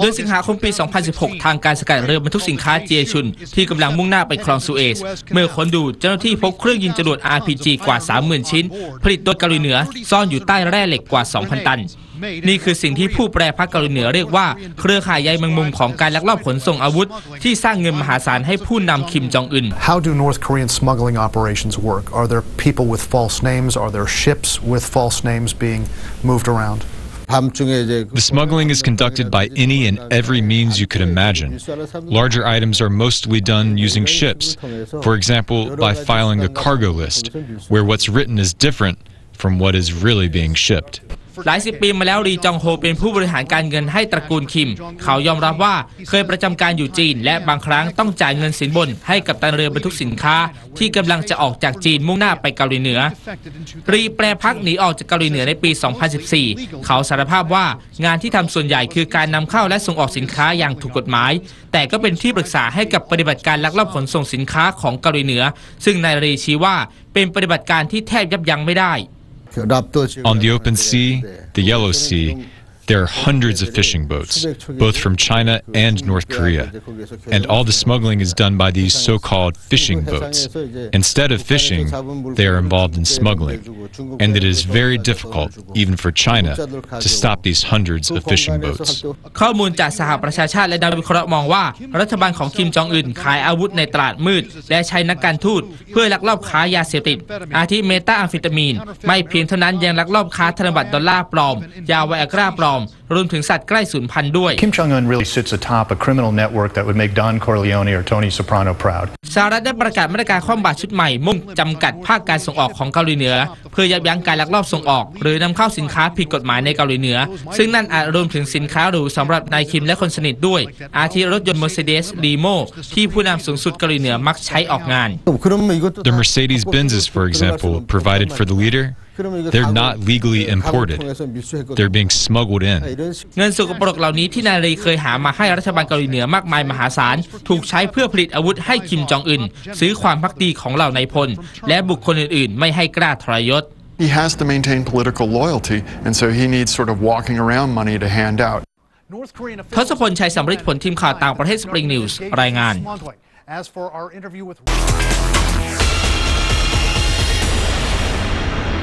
เดือนสิงหาคมปี 2016 ทางการสกัดเรือบรรทุกสินค้าเจียชุน ที่กำลังมุ่งหน้าไปคลองสุเอซ เมื่อค้นดูเจ้าหน้าที่พบเครื่องยิงจรวด RPG กว่า 30,000 ชิ้น ผลิตโดยเกาหลีเหนือ ซ่อนอยู่ใต้แร่เหล็กกว่า 2,000 ตัน นี่คือสิ่งที่ผู้แปรพักเกาหลีเหนือเรียกว่า เครือข่ายใยแมงมุมของการลักลอบขนส่งอาวุธ ที่สร้างเงินมหาศาลให้ผู้นำคิมจองอึน How do North Korean smuggling operations work? Are there people with false names? Are there ships with false names being moved around? The smuggling is conducted by any and every means you could imagine. Larger items are mostly done using ships, for example, by filing a cargo list, where what's written is different from what is really being shipped. หลายสิบปีมาแล้วรีจองโฮเป็นผู้บริหารการเงินให้ตระกูลคิม เขายอมรับว่าเคยประจำการอยู่จีน และบางครั้งต้องจ่ายเงินสินบน ให้กับตันเรือบรรทุกสินค้า ที่กำลังจะออกจากจีนมุ่งหน้าไปเกาหลีเหนือ รีแปรพักหนีออกจากเกาหลีเหนือในปี 2014 เขาสารภาพว่างานที่ทำส่วนใหญ่คือการนำเข้าและส่งออกสินค้าอย่างถูกกฎหมาย แต่ก็เป็นที่ปรึกษาให้กับปฏิบัติการลักลอบขนส่งสินค้าของเกาหลีเหนือ ซึ่งนายรีชี้ว่าเป็นปฏิบัติการที่แทบยับยั้งไม่ได้ On the open sea, the Yellow Sea, there are hundreds of fishing boats, both from China and North Korea. And all the smuggling is done by these so called fishing boats. Instead of fishing, they are involved in smuggling. And it is very difficult, even for China, to stop these hundreds of fishing boats. ข้อมูลจากสหประชาชาติและนักวิเคราะห์มองว่า รัฐบาลของคิมจองอึนขายอาวุธในตลาดมืด และใช้นักการทูตเพื่อลักลอบค้ายาเสพติด อาทิเมตาแอมเฟตามีน ไม่เพียงเท่านั้นยังลักลอบค้าธนบัตรดอลลาร์ปลอม ยาไวอากราปลอม อม รวมถึงสัตว์ใกล้สูญพันธุ์ด้วย Kim Jong un really sits atop a criminal network that would make Don Corleone or Tony Soprano proud. สหรัฐได้ประกาศมาตรการคว่ำบาตรชุดใหม่ มุ่งจำกัดภาคการส่งออกของเกาหลีเหนือ เพื่อยับยั้งการลักลอบส่งออก หรือนำเข้าสินค้าผิดกฎหมายในเกาหลีเหนือ ซึ่งนั่นอาจรวมถึงสินค้าหรูสำหรับนายคิมและคนสนิทด้วย อาทิรถยนต์ Mercedes Limo ที่ผู้นำสูงสุดเกาหลีเหนือมักใช้ออกงาน The Mercedes Benzes, for example, provided for the leader, they're not legally imported. They're being smuggled in. เงินสกปรกเหล่านี้ที่นายรีเคยหามาให้รัฐบาลเกาหลีเหนือมากมายมหาศาล ถูกใช้เพื่อผลิตอาวุธให้คิมจองอึนซื้อความพักดีของเหล่านายพล และบุคคลอื่นๆ ไม่ให้กล้าทรยศ He has to maintain political loyalty, and so he needs sort of walking around money to hand out. ทศพลชัยสำริดผลทีมข่าวต่างประเทศสปริงนิวส์รายงาน